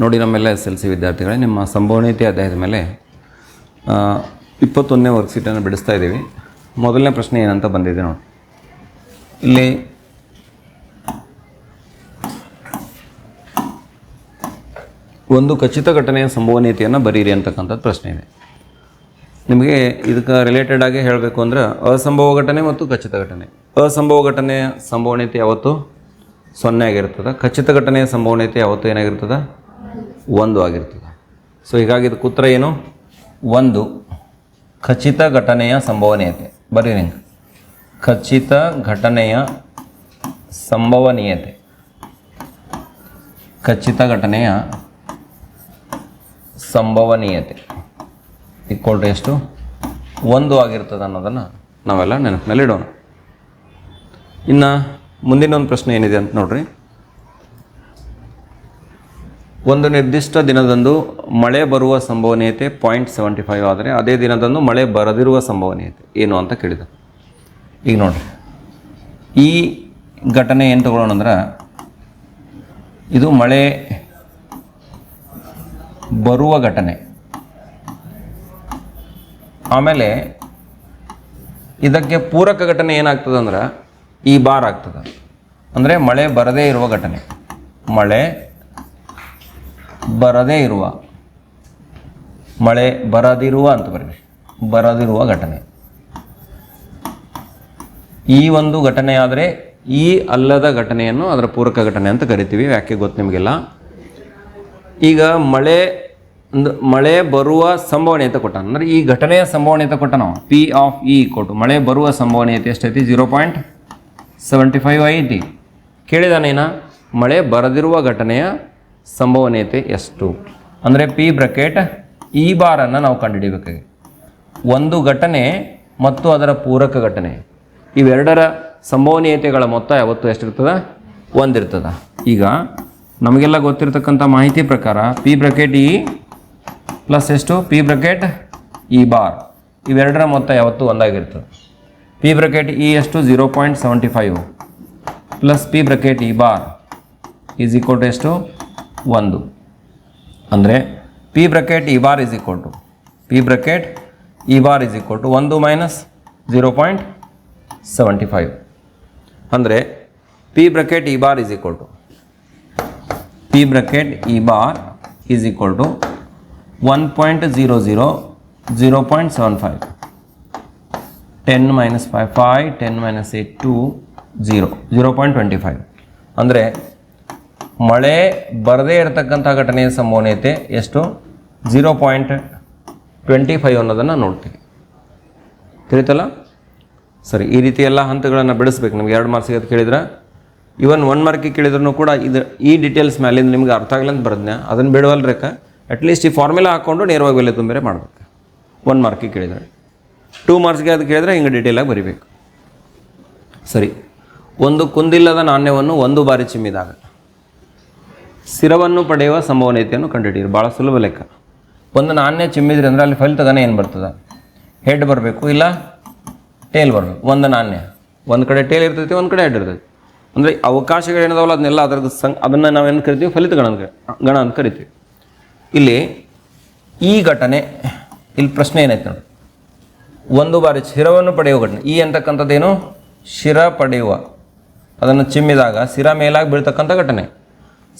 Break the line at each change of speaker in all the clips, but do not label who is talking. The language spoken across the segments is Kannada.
ನೋಡಿ ನಮ್ಮೆಲ್ಲ ಎಸ್ ಎಲ್ ಸಿ ವಿದ್ಯಾರ್ಥಿಗಳೇ, ನಿಮ್ಮ ಸಂಭವನೀಯತೆ ಅಧ್ಯಾಯದ ಮೇಲೆ ಇಪ್ಪತ್ತೊಂದನೇ ವರ್ಕ್ ಸೀಟನ್ನು ಬಿಡಿಸ್ತಾ ಇದ್ದೀವಿ. ಮೊದಲನೇ ಪ್ರಶ್ನೆ ಏನಂತ ಬಂದಿದೆ ನೋಡಿ. ಇಲ್ಲಿ ಒಂದು ಖಚಿತ ಘಟನೆಯ ಸಂಭವನೀಯತೆಯನ್ನು ಬರೀರಿ ಅಂತಕ್ಕಂಥದ್ದು ಪ್ರಶ್ನೆ ಇದೆ. ನಿಮಗೆ ಇದಕ್ಕೆ ರಿಲೇಟೆಡ್ ಆಗಿ ಹೇಳಬೇಕು ಅಂದ್ರೆ ಅಸಂಭವ ಘಟನೆ ಮತ್ತು ಖಚಿತ ಘಟನೆ. ಅಸಂಭವ ಘಟನೆಯ ಸಂಭವನೀಯತೆ ಯಾವತ್ತು? ಸೊನ್ನೆ ಆಗಿರ್ತದೆ. ಖಚಿತ ಘಟನೆಯ ಸಂಭವನೀಯತೆ ಯಾವತ್ತು ಏನಾಗಿರ್ತದೆ? ಒಂದು ಆಗಿರ್ತದೆ. ಸೊ ಹೀಗಾಗಿ ಇದಕ್ಕೆ ಉತ್ತರ ಏನು? ಒಂದು. ಖಚಿತ ಘಟನೆಯ ಸಂಭವನೀಯತೆ. ಬರೀ ನಿಂಗೆ ಖಚಿತ ಘಟನೆಯ ಸಂಭವನೀಯತೆ. ಖಚಿತ ಘಟನೆಯ ಸಂಭವನೀಯತೆ. ಈಕ್ವಲ್ ಟು ಎಷ್ಟು? ಒಂದು ಆಗಿರ್ತದೆ ಅನ್ನೋದನ್ನು ನಾವೆಲ್ಲ ನೆನಪಿನಲ್ಲಿಡೋಣ. ಇನ್ನು ಮುಂದಿನ ಒಂದು ಪ್ರಶ್ನೆ ಏನಿದೆ ಅಂತ ನೋಡ್ರಿ. ಒಂದು ನಿರ್ದಿಷ್ಟ ದಿನದಂದು ಮಳೆ ಬರುವ ಸಂಭವನೀಯತೆ ಪಾಯಿಂಟ್ ಸೆವೆಂಟಿ ಫೈವ್ ಆದರೆ ಅದೇ ದಿನದಂದು ಮಳೆ ಬರದಿರುವ ಸಂಭವನೀಯತೆ. ಏನು ಅಂತ ಕೇಳಿದ ಈಗ ನೋಡಿರಿ. ಈ ಘಟನೆ ಏನು ತಗೊಳ್ಳೋಣ ಅಂದ್ರೆ, ಇದು ಮಳೆ ಬರುವ ಘಟನೆ. ಆಮೇಲೆ ಇದಕ್ಕೆ ಪೂರಕ ಘಟನೆ ಏನಾಗ್ತದೆ ಅಂದ್ರೆ, ಈ ಬಾರ್ ಆಗ್ತದೆ. ಅಂದರೆ ಮಳೆ ಬರದೇ ಇರುವ ಘಟನೆ. ಮಳೆ ಬರದೇ ಇರುವ, ಮಳೆ ಬರದಿರುವ ಅಂತ ಬರೀರಿ, ಬರದಿರುವ ಘಟನೆ. ಈ ಒಂದು ಘಟನೆ ಆದರೆ ಈ ಅಲ್ಲದ ಘಟನೆಯನ್ನು ಅದರ ಪೂರಕ ಘಟನೆ ಅಂತ ಕರಿತೀವಿ ಯಾಕೆ ಗೊತ್ತು ನಿಮಗೆಲ್ಲ. ಈಗ ಮಳೆ ಮಳೆ ಬರುವ ಸಂಭವನೀಯತೆ ಕೊಟ್ಟ ಅಂದರೆ ಈ ಘಟನೆಯ ಸಂಭವನೀಯತೆ ಕೊಟ್ಟ ನಾವು ಪಿ ಆಫ್ ಇ ಕೊಟ್ಟು ಮಳೆ ಬರುವ ಸಂಭವನೀಯತೆ ಎಷ್ಟೈತಿ? ಜೀರೋ ಪಾಯಿಂಟ್ ಸೆವೆಂಟಿ ಫೈವ್ ಐತಿ ಕೇಳಿದಾನೇನ? ಮಳೆ ಬರದಿರುವ ಘಟನೆಯ ಸಂಭವನೀಯತೆ ಎಷ್ಟು? ಅಂದರೆ ಪಿ ಬ್ರಕೆಟ್ ಈ ಬಾರನ್ನು ನಾವು ಕಂಡುಹಿಡಿಬೇಕಾಗಿ ಒಂದು ಘಟನೆ ಮತ್ತು ಅದರ ಪೂರಕ ಘಟನೆ. ಇವೆರಡರ ಸಂಭವನೀಯತೆಗಳ ಮೊತ್ತ ಯಾವತ್ತು ಎಷ್ಟಿರ್ತದೆ? ಒಂದಿರ್ತದೆ. ಈಗ ನಮಗೆಲ್ಲ ಗೊತ್ತಿರತಕ್ಕಂಥ ಮಾಹಿತಿ ಪ್ರಕಾರ ಪಿ ಬ್ರಕೆಟ್ ಇ ಪ್ಲಸ್ ಎಷ್ಟು? ಪಿ ಬ್ರಕೆಟ್ ಇ ಬಾರ್ ಇವೆರಡರ ಮೊತ್ತ ಯಾವತ್ತು ಒಂದಾಗಿರ್ತದೆ? ಪಿ ಬ್ರಕೆಟ್ ಇ ಎಷ್ಟು? Zero point seventy five plus P bracket E bar is equal to ಎಷ್ಟು? ಒಂದು. ಅಂದರೆ P bracket E bar is equal to P bracket E bar is equal to ಒಂದು minus zero point seventy five ಅಂದರೆ P bracket E bar is equal to P bracket E bar is equal to one point zero zero zero point seven five ten minus five five ten minus eight two zero zero point twenty five ಅಂದರೆ ಮಳೆ ಬರದೇ ಇರತಕ್ಕಂಥ ಘಟನೆಯ ಸಂಭವನೀಯತೆ ಎಷ್ಟು? ಝೀರೋ ಪಾಯಿಂಟ್ ಟ್ವೆಂಟಿ ಫೈವ್ ಅನ್ನೋದನ್ನು ನೋಡ್ತೀವಿ. ತಿಳಿತಲ್ಲ? ಸರಿ, ಈ ರೀತಿ ಎಲ್ಲ ಹಂತಗಳನ್ನು ಬೆಳೆಸ್ಬೇಕು ನಿಮ್ಗೆ ಎರಡು ಮಾರ್ಕ್ಸಿಗೆ ಅದು ಕೇಳಿದ್ರೆ? ಇವನ್ ಒನ್ ಮಾರ್ಕಿಗೆ ಕೇಳಿದ್ರು ಕೂಡ ಇದು ಈ ಡೀಟೇಲ್ಸ್ ಮೇಲಿಂದ ನಿಮ್ಗೆ ಅರ್ಥ ಆಗಲ್ಲ ಅಂತ ಬರೋದ್ನ. ಅದನ್ನು ಬಿಡುವಲ್ರೇಕ ಅಟ್ಲೀಸ್ಟ್ ಈ ಫಾರ್ಮುಲಾ ಹಾಕ್ಕೊಂಡು ನೇರವಾಗಿ ಬೆಲೆ ತುಂಬಿರೆ ಮಾಡ್ಬೇಕು. ಒನ್ ಮಾರ್ಕಿಗೆ ಕೇಳಿದರೆ. ಟೂ ಮಾರ್ಕ್ಸ್ಗೆ ಅದು ಕೇಳಿದ್ರೆ ಹಿಂಗೆ ಡೀಟೇಲಾಗಿ ಬರಿಬೇಕು. ಸರಿ, ಒಂದು ಕುಂದಿಲ್ಲದ ನಾಣ್ಯವನ್ನು ಒಂದು ಬಾರಿ ಚಿಮ್ಮಿದಾಗ. ಸ್ಥಿರವನ್ನು ಪಡೆಯುವ ಸಂಭವನೀಯತೆಯನ್ನು ಕಂಡುಹಿಡಿಯಿರಿ. ಭಾಳ ಸುಲಭ ಲೆಕ್ಕ. ಒಂದು ನಾಣ್ಯ ಚಿಮ್ಮಿದ್ರಿ ಅಂದರೆ ಅಲ್ಲಿ ಫಲಿತಗನ ಏನು ಬರ್ತದೆ? ಹೆಡ್ ಬರಬೇಕು, ಇಲ್ಲ? ಟೇಲ್ ಬರಬೇಕು. ಒಂದು ನಾಣ್ಯ. ಒಂದು ಕಡೆ ಟೇಲ್ ಇರ್ತೈತಿ, ಒಂದು ಕಡೆ ಹೆಡ್ ಇರ್ತೈತಿ. ಅಂದರೆ ಅವಕಾಶಗಳು ಏನಿದಾವಲ್ಲ, ಅದನ್ನೆಲ್ಲ ಅದ್ರದ್ದು ಸಂ, ಅದನ್ನು ನಾವೇನು ಕರಿತೀವಿ? ಫಲಿತ ಗಣ ಗಣ ಅಂತ ಕರಿತೀವಿ. ಇಲ್ಲಿ ಈ ಘಟನೆ, ಇಲ್ಲಿ ಪ್ರಶ್ನೆ ಏನೈತೆ ನೋಡಿ. ಒಂದು ಬಾರಿ ಶಿರವನ್ನು ಪಡೆಯುವ ಘಟನೆ. ಈ ಅಂತಕ್ಕಂಥದ್ದೇನು? ಶಿರ ಪಡೆಯುವ. ಅದನ್ನು ಚಿಮ್ಮಿದಾಗ, ಶಿರ ಮೇಲಾಗಿ ಬೀಳ್ತಕ್ಕಂಥ ಘಟನೆ.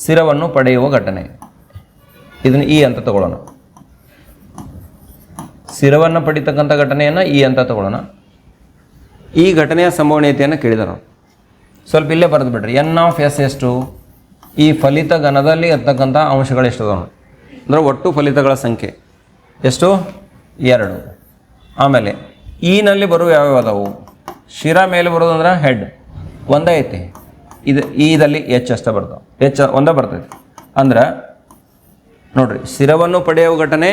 ಶಿರವನ್ನು ಪಡೆಯುವ ಘಟನೆ. ಇದನ್ನು ಈ ಅಂತ ತಗೊಳ್ಳೋಣ. ಶಿರವನ್ನು ಪಡಿತಕ್ಕಂಥ ಘಟನೆಯನ್ನು ಈ ಅಂತ ತಗೊಳ್ಳೋಣ. ಈ ಘಟನೆಯ ಸಂಭವನೀಯತೆಯನ್ನು ಕೇಳಿದರು ಸ್ವಲ್ಪ ಇಲ್ಲೇ ಬರೆದು ಬಿಡ್ರಿ. ಎನ್ ಆಫ್ ಎಸ್ ಎಷ್ಟು? ಈ ಫಲಿತ ಘನದಲ್ಲಿ ಇರ್ತಕ್ಕಂಥ ಅಂಶಗಳು ಎಷ್ಟು ಅದಾವೆ ಅಂದರೆ ಒಟ್ಟು ಫಲಿತಗಳ ಸಂಖ್ಯೆ ಎಷ್ಟು? ಎರಡು. ಆಮೇಲೆ ಈನಲ್ಲಿ ಬರುವ ಯಾವ್ಯಾವ ಅದಾವು? ಶಿರ ಮೇಲೆ ಬರೋದು ಅಂದ್ರೆ ಹೆಡ್ ಒಂದೇ ಐತಿ. ಇದು ಈದಲ್ಲಿ ಎಚ್ ಅಷ್ಟೇ ಬರ್ತಾವೆ ಎಚ್ ಒಂದೇ ಬರ್ತೈತಿ. ಅಂದ್ರೆ ನೋಡ್ರಿ, ಸ್ಥಿರವನ್ನು ಪಡೆಯುವ ಘಟನೆ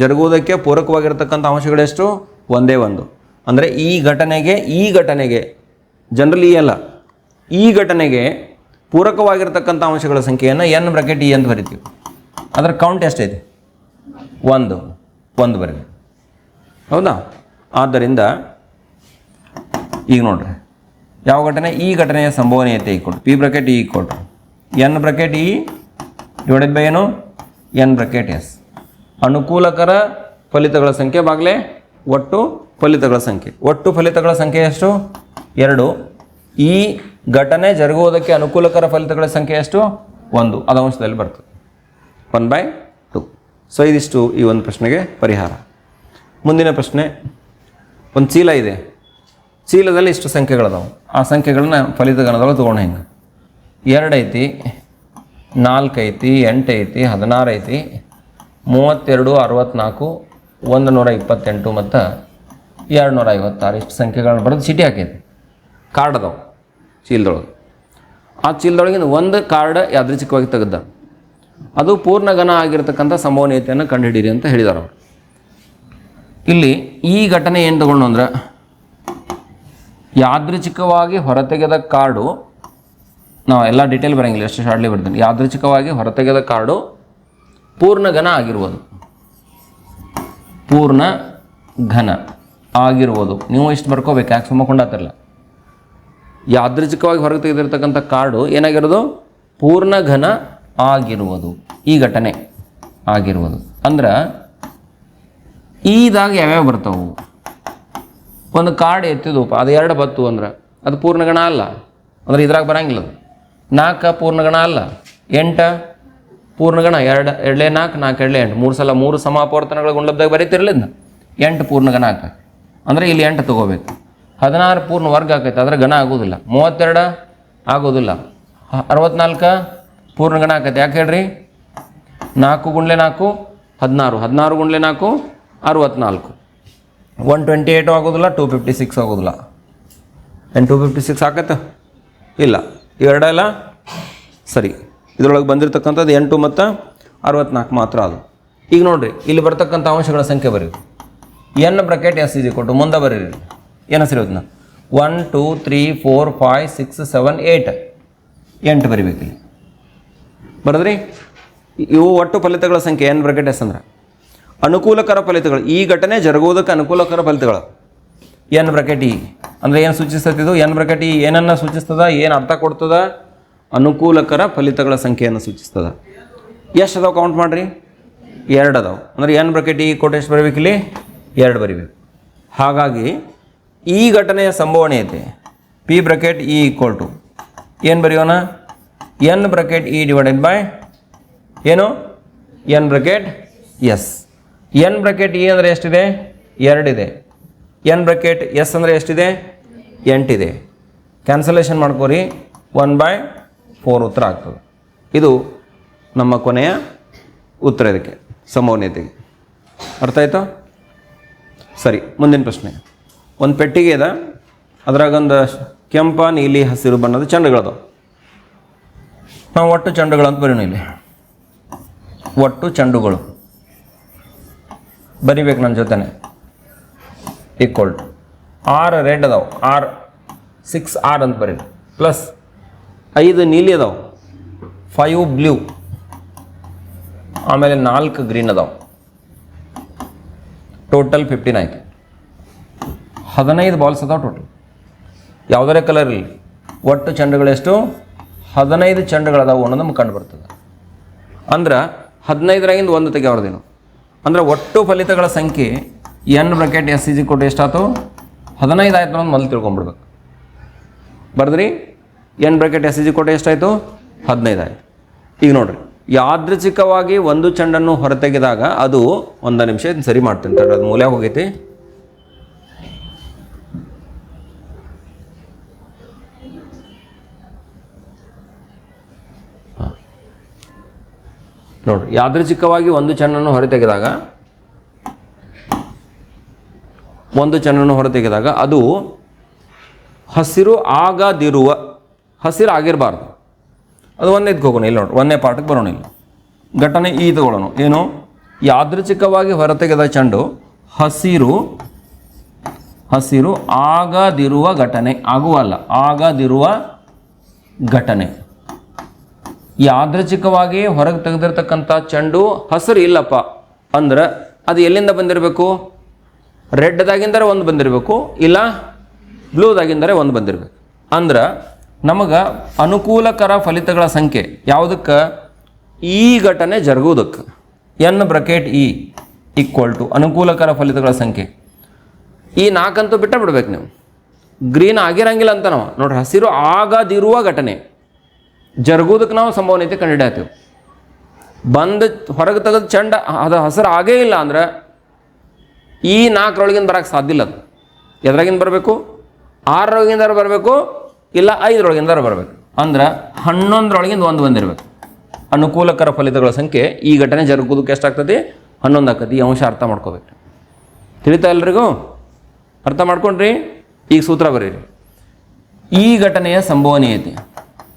ಜರುಗುವುದಕ್ಕೆ ಪೂರಕವಾಗಿರ್ತಕ್ಕಂಥ ಅಂಶಗಳೆಷ್ಟು ಒಂದೇ ಒಂದು. ಅಂದರೆ ಈ ಘಟನೆಗೆ ಈ ಘಟನೆಗೆ ಜನರಲಿ ಅಲ್ಲ, ಈ ಘಟನೆಗೆ ಪೂರಕವಾಗಿರ್ತಕ್ಕಂಥ ಅಂಶಗಳ ಸಂಖ್ಯೆಯನ್ನು ಎನ್ ಬ್ರಾಕೆಟ್ ಇ ಅಂತ ಬರಿತೀವಿ. ಅದರ ಕೌಂಟ್ ಎಷ್ಟೈತಿ? ಒಂದು. ಒಂದು ಬರೀ ಹೌದಾ? ಆದ್ದರಿಂದ ಈಗ ನೋಡ್ರಿ. ಯಾವ ಘಟನೆ? ಈ ಘಟನೆಯ ಸಂಭವನೀಯತೆ equal P bracket E equal N bracket E divided by ಏನು? ಎನ್ ಬ್ರಕೆಟ್ ಎಸ್ ಅನುಕೂಲಕರ ಫಲಿತಗಳ ಸಂಖ್ಯೆ ಬಾಗಲೇ ಒಟ್ಟು ಫಲಿತಗಳ ಸಂಖ್ಯೆ. ಒಟ್ಟು ಫಲಿತಗಳ ಸಂಖ್ಯೆ ಎಷ್ಟು? ಎರಡು. ಈ ಘಟನೆ ಜರುಗುವುದಕ್ಕೆ ಅನುಕೂಲಕರ ಫಲಿತಗಳ ಸಂಖ್ಯೆ ಎಷ್ಟು? ಒಂದು. ಅದು ಅಂಶದಲ್ಲಿ ಬರ್ತದೆ. ಒನ್ ಬೈ ಟು ಸೊ ಇದಿಷ್ಟು ಈ ಒಂದು ಪ್ರಶ್ನೆಗೆ ಪರಿಹಾರ. ಮುಂದಿನ ಪ್ರಶ್ನೆ. ಒಂದು ಚೀಲ ಇದೆ. ಚೀಲದಲ್ಲಿ ಇಷ್ಟು ಸಂಖ್ಯೆಗಳದಾವೆ. ಆ ಸಂಖ್ಯೆಗಳನ್ನ ಫಲಿತಗಣದೊಳಗೆ ತೊಗೊಂಡು ನಾಲ್ಕು ಐತಿ, ಎಂಟು ಐತಿ, ಹದಿನಾರು ಐತಿ, ಮೂವತ್ತೆರಡು ಅರವತ್ತ್ನಾಲ್ಕು ಒಂದು ನೂರ ಇಪ್ಪತ್ತೆಂಟು ಮತ್ತು ಎರಡು ನೂರ ಐವತ್ತಾರು ಇಷ್ಟು ಸಂಖ್ಯೆಗಳನ್ನ ಬರೆದು ಚೀಟಿ ಹಾಕೈತಿ. ಕಾರ್ಡ್ ಅದಾವೆ ಚೀಲದೊಳಗೆ. ಆ ಚೀಲದೊಳಗಿನ ಒಂದು ಕಾರ್ಡ್ ಯಾದೃಚ್ಛಿಕವಾಗಿ ತೆಗೆದ. ಅದು ಪೂರ್ಣ ಘನ ಆಗಿರ್ತಕ್ಕಂಥ ಸಂಭವನೀಯತೆಯನ್ನು ಕಂಡುಹಿಡಿಯಿರಿ ಅಂತ ಹೇಳಿದಾರೆ ಅವರು. ಇಲ್ಲಿ ಈ ಘಟನೆ ಏನು ತಗೊಂಡು ಅಂದ್ರೆ ಯಾದೃಚ್ಛಿಕವಾಗಿ ಹೊರತೆಗೆದ ಕಾರ್ಡು ನಾವು ಎಲ್ಲ ಡೀಟೇಲ್ ಬರೋಂಗಿಲ್ಲ ಎಷ್ಟು ಶಾರ್ಟ್ಲಿ ಬರ್ತೀನಿ. ಯಾದೃಚ್ಛಿಕವಾಗಿ ಹೊರತೆಗೆದ ಕಾರ್ಡು ಪೂರ್ಣ ಘನ ಆಗಿರ್ಬೋದು. ಪೂರ್ಣ ಘನ ಆಗಿರ್ಬೋದು. ನೀವು ಇಷ್ಟು ಬರ್ಕೋಬೇಕು, ಯಾಕೆ ಸುಮ್ಮ ಕೊಂಡಾತಿರಲ್ಲ ಯಾದೃಚ್ಛಿಕವಾಗಿ ಹೊರಗೆ ತೆಗೆದಿರ್ತಕ್ಕಂಥ ಕಾರ್ಡು ಏನಾಗಿರೋದು? ಪೂರ್ಣ ಘನ ಆಗಿರುವುದು ಈ ಘಟನೆ ಆಗಿರುವುದು ಅಂದ್ರೆ ಈದಾಗ ಯಾವ್ಯಾವ ಬರ್ತಾವು? ಒಂದು ಕಾರ್ಡ್ ಎತ್ತಿದಪ್ಪ ಅದು ಎರಡು ಬತ್ತು ಅಂದ್ರೆ, ಅದು ಪೂರ್ಣಗಣ ಅಲ್ಲ, ಅಂದ್ರೆ ಇದ್ರಾಗ ಬರಂಗಿಲ್ಲ ಅದು. ನಾಲ್ಕು ಪೂರ್ಣಗಣ ಅಲ್ಲ, ಎಂಟ ಪೂರ್ಣಗಣ, ಎರಡು, ಎರಡಲೇ ನಾಲ್ಕು ನಾಲ್ಕು ಎರಡಲೇ ಎಂಟು. ಮೂರು ಸಲ ಮೂರು ಸಮಾಪವರ್ತನಗಳ ಗುಂಡಬ್ದಾಗ ಬರೀತಿರ್ಲಿಲ್ಲ ಎಂಟು ಪೂರ್ಣಗಣ ಆಕೈತೆ ಅಂದರೆ ಇಲ್ಲಿ ಎಂಟು ತಗೋಬೇಕು. ಹದಿನಾರು ಪೂರ್ಣ ವರ್ಗ ಆಕೈತೆ ಅದರ ಗಣ ಆಗೋದಿಲ್ಲ. ಮೂವತ್ತೆರಡು ಆಗೋದಿಲ್ಲ. ಅರವತ್ನಾಲ್ಕು ಪೂರ್ಣಗಣ ಆಕೈತೆ ಯಾಕೆ ಹೇಳ್ರಿ? ನಾಲ್ಕು ಗುಂಡ್ಲೆ ನಾಲ್ಕು, ಹದಿನಾರು. ಹದಿನಾರು ಗುಂಡ್ಲೆ ನಾಲ್ಕು, ಅರವತ್ನಾಲ್ಕು. ಒನ್ ಟ್ವೆಂಟಿ ಏಯ್ಟು ಆಗೋದಿಲ್ಲ ಟೂ ಫಿಫ್ಟಿ ಸಿಕ್ಸ್ ಆಗೋದಿಲ್ಲ. ಏನು ಟೂ ಫಿಫ್ಟಿ ಸಿಕ್ಸ್ ಆಗತ್ತೆ ಇಲ್ಲ ಇವೆರಡೆಲ್ಲ ಸರಿ. ಇದರೊಳಗೆ ಬಂದಿರತಕ್ಕಂಥದ್ದು ಎಂಟು ಮತ್ತು ಅರವತ್ನಾಲ್ಕು ಮಾತ್ರ ಅದು. ಈಗ ನೋಡಿರಿ, ಇಲ್ಲಿ ಬರ್ತಕ್ಕಂಥ ಅಂಶಗಳ ಸಂಖ್ಯೆ ಬರೀ ಎನ್ ಬ್ರಕೆಟ್ ಎಸ್ ಇದೆ ಕೊಟ್ಟು ಮುಂದೆ ಬರೀರಿ. ಏನು ಹೆಸರು one two three four five six seven eight ಎಂಟು ಬರಿಬೇಕು ಇಲ್ಲಿ ಬರದ್ರಿ ಇವು ಒಟ್ಟು ಫಲಿತಗಳ ಸಂಖ್ಯೆ ಎನ್ ಬ್ರಕೆಟ್ ಎಸ್ ಅಂದ್ರೆ. ಅನುಕೂಲಕರ ಫಲಿತಗಳು. ಈ ಘಟನೆ ಜರುಗುವುದಕ್ಕೆ ಅನುಕೂಲಕರ ಫಲಿತಗಳು. ಎನ್ ಬ್ರಕೆಟ್ ಇ ಅಂದರೆ ಏನು ಸೂಚಿಸ್ತದೆ ಇದು? ಎನ್ ಬ್ರಕೆಟ್ ಇ ಏನನ್ನು ಸೂಚಿಸ್ತದ? ಏನು ಅರ್ಥ ಕೊಡ್ತದ? ಅನುಕೂಲಕರ ಫಲಿತಗಳ ಸಂಖ್ಯೆಯನ್ನು ಸೂಚಿಸ್ತದ. ಎಷ್ಟು ಅದಾವೆ ಕೌಂಟ್ ಮಾಡಿರಿ? ಎರಡು ಅದಾವೆ. ಅಂದರೆ ಎನ್ ಬ್ರಕೆಟ್ ಇ ಕೊಟ್ಟು ಎಷ್ಟು ಬರಬೇಕು ಇಲ್ಲಿ? ಎರಡು ಬರಿಬೇಕು. ಹಾಗಾಗಿ ಈ ಘಟನೆಯ ಸಂಭವನೀಯತೆ P bracket E equal to ಏನು ಬರೆಯೋಣ? N bracket E divided by ಏನು? N bracket S N bracket E ಅಂದರೆ ಎಷ್ಟಿದೆ? ಎರಡಿದೆ. ಎನ್ ಬ್ರಕೆಟ್ ಎಸ್ ಅಂದರೆ ಎಷ್ಟಿದೆ? ಎಂಟಿದೆ. ಕ್ಯಾನ್ಸಲೇಷನ್ ಮಾಡ್ಕೋರಿ. ಒನ್ ಬೈ ಫೋರ್ ಉತ್ತರ ಆಗ್ತದೆ. ಇದು ನಮ್ಮ ಕೊನೆಯ ಉತ್ತರ ಇದಕ್ಕೆ, ಸಂಭವನೀಯತೆಗೆ. ಅರ್ಥ ಆಯ್ತಾ? ಸರಿ, ಮುಂದಿನ ಪ್ರಶ್ನೆ. ಒಂದು ಪೆಟ್ಟಿಗೆ ಇದೆ. ಅದ್ರಾಗೊಂದು ಕೆಂಪ, ನೀಲಿ, ಹಸಿರು ಬಣ್ಣದ ಚೆಂಡುಗಳದಾವ. ನಾವು ಒಟ್ಟು ಚೆಂಡುಗಳು ಅಂತ ಬರೀ ಇಲ್ಲಿ. ಒಟ್ಟು ಚೆಂಡುಗಳು. ಬರಿಬೇಕು ನನ್ನ ಜೊತೆನೆ. ಈಕ್ವಲ್ ಟು ಆರು ರೆಡ್ ಅದಾವೆ. ಆರ್ ಸಿಕ್ಸ್ ಆರ್ ಅಂತ ಬರೀರಿ. ಪ್ಲಸ್ ಐದು ನೀಲಿ ಅದಾವೆ. ಫೈವ್ ಬ್ಲೂ ಆಮೇಲೆ ನಾಲ್ಕು ಗ್ರೀನ್ ಅದಾವೆ. ಟೋಟಲ್ ಫಿಫ್ಟೀನ್ ಆಯ್ತು. ಹದಿನೈದು ಬಾಲ್ಸ್ ಅದಾವೆ ಟೋಟಲ್ ಯಾವುದರೇ ಕಲರ್ ಇರಲಿ. ಒಟ್ಟು ಚೆಂಡುಗಳೆಷ್ಟು ಹದಿನೈದು ಚೆಂಡುಗಳದಾವು ಅನ್ನೋದು ನಮ್ಗೆ ಕಂಡು ಬರ್ತದೆ ಅಂದ್ರೆ ಹದಿನೈದರಾಗಿಂದ ಒಂದು ತೆಗೆಯೋರ್ದೇನು? ಅಂದ್ರೆ ಒಟ್ಟು ಫಲಿತಗಳ ಸಂಖ್ಯೆ ಎನ್ ಬ್ರಕೆಟ್ ಎಸ್ ಇಜಿ ಕೊಟ್ಟು ಎಷ್ಟಾಯ್ತು? ಹದಿನೈದು ಆಯ್ತು ಅನ್ನೋದು ಮೊದಲು ತಿಳ್ಕೊಂಬಿಡ್ಬೇಕು. ಬರ್ದ್ರಿ? ಎನ್ ಬ್ರಕೆಟ್ ಎಸ್ ಇಜಿ ಕೊಟ್ಟು ಎಷ್ಟಾಯಿತು? ಹದಿನೈದು ಆಯ್ತು. ಈಗ ನೋಡ್ರಿ, ಯಾದೃಚ್ಛಿಕವಾಗಿ ಒಂದು ಚೆಂಡನ್ನು ಹೊರತೆಗೆದಾಗ ಅದು ಒಂದು ನಿಮಿಷ ಸರಿ ಮಾಡ್ತೀನಿ ತಡ ಅದು ಮೂಲೆ ಹೋಗೈತಿ. ನೋಡ್ರಿ, ಯಾದೃಚ್ಛಿಕವಾಗಿ ಒಂದು ಚೆಂಡನ್ನು ಹೊರತೆಗೆದಾಗ, ಒಂದು ಚೆಂಡನ್ನು ಹೊರತೆಗೆದಾಗ ಅದು ಹಸಿರು ಆಗದಿರುವ, ಹಸಿರು ಆಗಿರಬಾರ್ದು. ಅದು ಒಂದೇ ಹೋಗೋಣ, ಇಲ್ಲಿ ನೋಡ್ರಿ, ಒಂದೇ ಪಾಠಕ್ಕೆ ಬರೋಣ ಇಲ್ಲಿ. ಘಟನೆ ಈ ತಗೊಳ್ಳೋಣ. ಏನು? ಯಾದೃಚ್ಛಿಕವಾಗಿ ಹೊರತೆಗೆದ ಚೆಂಡು ಹಸಿರು ಹಸಿರು ಆಗದಿರುವ ಘಟನೆ, ಆಗುವಲ್ಲ, ಆಗದಿರುವ ಘಟನೆ. ಯಾದೃಚ್ಛಿಕವಾಗಿ ಹೊರಗೆ ತೆಗೆದಿರ್ತಕ್ಕಂಥ ಚೆಂಡು ಹಸಿರು ಇಲ್ಲಪ್ಪ ಅಂದ್ರೆ ಅದು ಎಲ್ಲಿಂದ ಬಂದಿರಬೇಕು? ರೆಡ್ದಾಗಿಂದರೆ ಒಂದು ಬಂದಿರಬೇಕು, ಇಲ್ಲ ಬ್ಲೂದಾಗಿಂದರೆ ಒಂದು ಬಂದಿರಬೇಕು. ಅಂದ್ರೆ ನಮಗೆ ಅನುಕೂಲಕರ ಫಲಿತಗಳ ಸಂಖ್ಯೆ ಯಾವುದಕ್ಕೆ? ಈ ಘಟನೆ ಜರುಗುವುದಕ್ಕೆ. N bracket E equal to ಅನುಕೂಲಕರ ಫಲಿತಗಳ ಸಂಖ್ಯೆ. ಈ ನಾಲ್ಕಂತೂ ಬಿಟ್ಟ ಬಿಡ್ಬೇಕು ನೀವು. ಗ್ರೀನ್ ಆಗಿರಂಗಿಲ್ಲ ಅಂತ ನಾವು. ನೋಡ್ರಿ, ಹಸಿರು ಆಗದಿರುವ ಘಟನೆ. ಜರುಗುವುದಕ್ಕೆ ನಾವು ಸಂಭವನೀಯತೆ ಕಂಡುಹಿಡ್ಯಾತೀವಿ ಬಂದು ಹೊರಗೆ ತೆಗೆದು ಚಂಡ ಅದು ಹಸಿರು ಆಗೇ ಇಲ್ಲ ಅಂದ್ರೆ ಈ ನಾಲ್ಕರೊಳಗಿಂದ ಬರೋಕ್ಕೆ ಸಾಧ್ಯ ಇಲ್ಲ ಅದು. ಎದ್ರಾಗಿಂದ ಬರಬೇಕು, ಆರರೊಳಗಿಂದ ಬರಬೇಕು, ಇಲ್ಲ ಐದರೊಳಗಿಂದ ಬರಬೇಕು? ಅಂದ್ರೆ ಹನ್ನೊಂದರೊಳಗಿಂದ ಒಂದು ಬಂದಿರಬೇಕು. ಅನುಕೂಲಕರ ಫಲಿತಗಳ ಸಂಖ್ಯೆ ಈ ಘಟನೆ ಜರುಗೋದಕ್ಕೆ ಎಷ್ಟಾಗ್ತದೆ? ಹನ್ನೊಂದು ಆಗ್ತದೆ. ಈ ಅಂಶ ಅರ್ಥ ಮಾಡ್ಕೋಬೇಕು. ತಿಳಿತಾ ಎಲ್ರಿಗೂ? ಅರ್ಥ ಮಾಡ್ಕೊಂಡ್ರಿ? ಈಗ ಸೂತ್ರ ಬರೀರಿ. ಈ ಘಟನೆಯ ಸಂಭವನೀಯತೆ.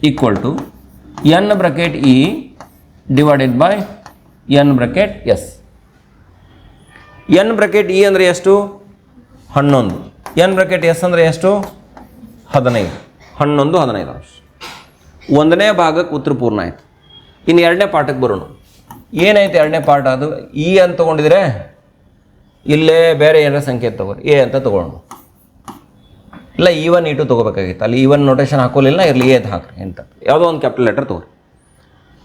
Equal to N bracket E divided by N bracket S N bracket E ಅಂದರೆ ಎಷ್ಟು? ಹನ್ನೊಂದು. ಎನ್ ಬ್ರಕೆಟ್ ಎಸ್ ಅಂದರೆ ಎಷ್ಟು? ಹದಿನೈದು. ಹನ್ನೊಂದು, ಹದಿನೈದು. ಅಂಶ ಒಂದನೇ ಭಾಗಕ್ಕೆ ಉತ್ತರ ಪೂರ್ಣ ಆಯಿತು. ಇನ್ನು ಎರಡನೇ ಪಾಠಕ್ಕೆ ಬರೋಣ. ಏನೈತೆ ಎರಡನೇ ಪಾಠ ಅದು? ಇ ಅಂತ ತೊಗೊಂಡಿದ್ರೆ ಇಲ್ಲೇ ಬೇರೆ ಏನಾರ ಸಂಖ್ಯೆ ತಗೋರಿ ಎ ಅಂತ ತೊಗೊಳ್ಳೋಣ ಇಲ್ಲ ಇ ಒನ್ ಇ ಟು ತೊಗೋಬೇಕಾಗಿತ್ತು. ಅಲ್ಲಿ ಇ ಒನ್ ನೋಟೇಷನ್ ಹಾಕೋಲಿಲ್ಲ, ಇರಲಿ ಅಂತ ಹಾಕ್ರಿ ಅಂತ. ಯಾವುದೋ ಒಂದು ಕ್ಯಾಪಿಟಲ್ ಲೆಟರ್ ತಗೋರಿ.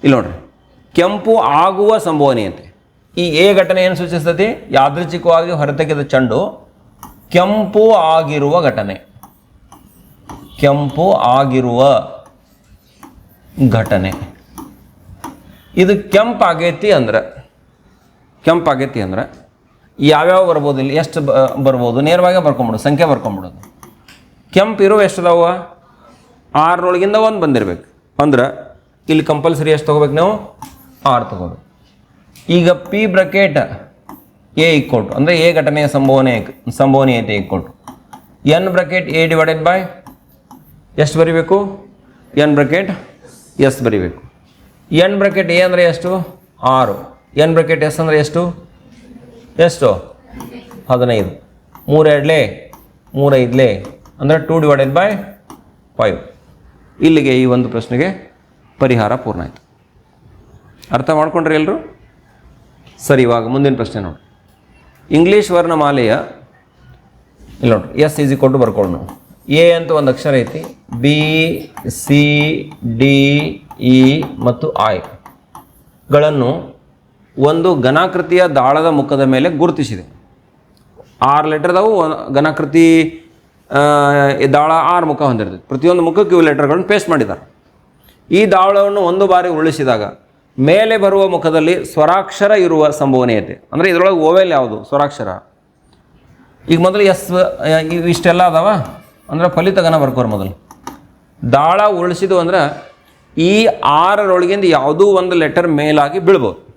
ಇಲ್ಲಿ ನೋಡ್ರಿ. ಕೆಂಪು ಆಗುವ ಸಂಭವನೀಯತೆ. ಈ ಎ ಘಟನೆ ಏನು ಸೂಚಿಸ್ತತಿ ಯಾದೃಚ್ಛಿಕವಾಗಿ ಹೊರತೆಗೆದ ಚೆಂಡು, ಕೆಂಪು ಆಗಿರುವ ಘಟನೆ. ಕೆಂಪು ಆಗಿರುವ ಘಟನೆ. ಇದು ಕೆಂಪು ಆಗೈತಿ ಅಂದ್ರೆ ಕೆಂಪು ಆಗೈತಿ ಅಂದ್ರೆ, ಯಾವ್ಯಾವ ಬರ್ಬೋದು ಇಲ್ಲಿ? ಎಷ್ಟು ಬರ್ಬೋದು? ನೇರವಾಗಿ ಬರ್ಕೊಂಬಿಡೋದು ಸಂಖ್ಯೆ ಬರ್ಕೊಂಬಿಡೋದು. ಕೆಂಪು ಇರೋ ಎಷ್ಟು ಅದಾವ ಆರರೊಳಗಿಂದ ಒಂದು ಬಂದಿರ್ಬೇಕು. ಅಂದ್ರೆ ಇಲ್ಲಿ ಕಂಪಲ್ಸರಿ ಎಷ್ಟು ತೊಗೋಬೇಕು ನಾವು? ಆರು ತೊಗೋಬೇಕು. ಈಗ ಪಿ ಬ್ರಕೆಟ್ ಎ ಇಕ್ಕೊಟ್ಟು ಅಂದರೆ ಎ ಘಟನೆಯ ಸಂಭವನೆ, ಸಂಭವನೀಯತೆ ಇಕ್ಕೊಟ್ಟು N bracket A divided by ಎಷ್ಟು ಬರಿಬೇಕು? ಎನ್ ಬ್ರಕೆಟ್ ಎಸ್ ಬರಿಬೇಕು. ಎನ್ ಬ್ರಕೆಟ್ ಎ ಅಂದರೆ ಎಷ್ಟು? ಆರು. ಎನ್ ಬ್ರಕೆಟ್ ಎಸ್ ಅಂದರೆ ಎಷ್ಟು? ಎಷ್ಟು? ಹದಿನೈದು. ಮೂರೆರಡ್ಲೆ ಮೂರೈದ್ಲೆ ಅಂದರೆ ಟೂ ಡಿವೈಡೆಡ್ ಬೈ ಫೈವ್ ಇಲ್ಲಿಗೆ ಈ ಒಂದು ಪ್ರಶ್ನೆಗೆ ಪರಿಹಾರ ಪೂರ್ಣ ಆಯಿತು. ಅರ್ಥ ಮಾಡ್ಕೊಂಡ್ರಿ ಎಲ್ಲರೂ ಸರಿ, ಇವಾಗ ಮುಂದಿನ ಪ್ರಶ್ನೆ ನೋಡಿ. ಇಂಗ್ಲೀಷ್ ವರ್ಣಮಾಲೆಯ, ಇಲ್ಲಿ ನೋಡ್ರಿ, ಎಸ್ ಈಸಿ ಕೊಟ್ಟು ಬರ್ಕೊಂಡು ಎ ಅಂತ ಒಂದು ಅಕ್ಷರ ಐತಿ. ಬಿ, ಸಿ, ಡಿ, ಇ ಮತ್ತು ಐ ಗಳನ್ನು ಒಂದು ಘನಾಕೃತಿಯ ದಾಳದ ಮುಖದ ಮೇಲೆ ಗುರುತಿಸಿದೆ. ಆರು ಲೆಟರ್ದವು ಘನಾಕೃತಿ ದಾಳ ಆರು ಮುಖ ಹೊಂದಿರ್ತದೆ. ಪ್ರತಿಯೊಂದು ಮುಖಕ್ಕೆ ಲೆಟರ್ಗಳನ್ನು ಪೇಸ್ಟ್ ಮಾಡಿದ್ದಾರೆ. ಈ ದಾಳವನ್ನು ಒಂದು ಬಾರಿ ಉರುಳಿಸಿದಾಗ ಮೇಲೆ ಬರುವ ಮುಖದಲ್ಲಿ ಸ್ವರಾಕ್ಷರ ಇರುವ ಸಂಭವನೀಯತೆ. ಅಂದರೆ ಇದರೊಳಗೆ ಓವೆಲ್ ಯಾವುದು? ಸ್ವರಾಕ್ಷರ. ಈಗ ಮೊದಲು ಎಸ್ ಇಷ್ಟೆಲ್ಲ ಅದಾವ? ಅಂದ್ರೆ ಫಲಿತಗನ ಬರ್ಕೋರು ಮೊದಲು. ದಾಳ ಉರುಳಿಸಿದು ಅಂದ್ರೆ ಈ ಆರರೊಳಗಿಂದ ಯಾವುದೂ ಒಂದು ಲೆಟರ್ ಮೇಲಾಗಿ ಬೀಳ್ಬೋದು.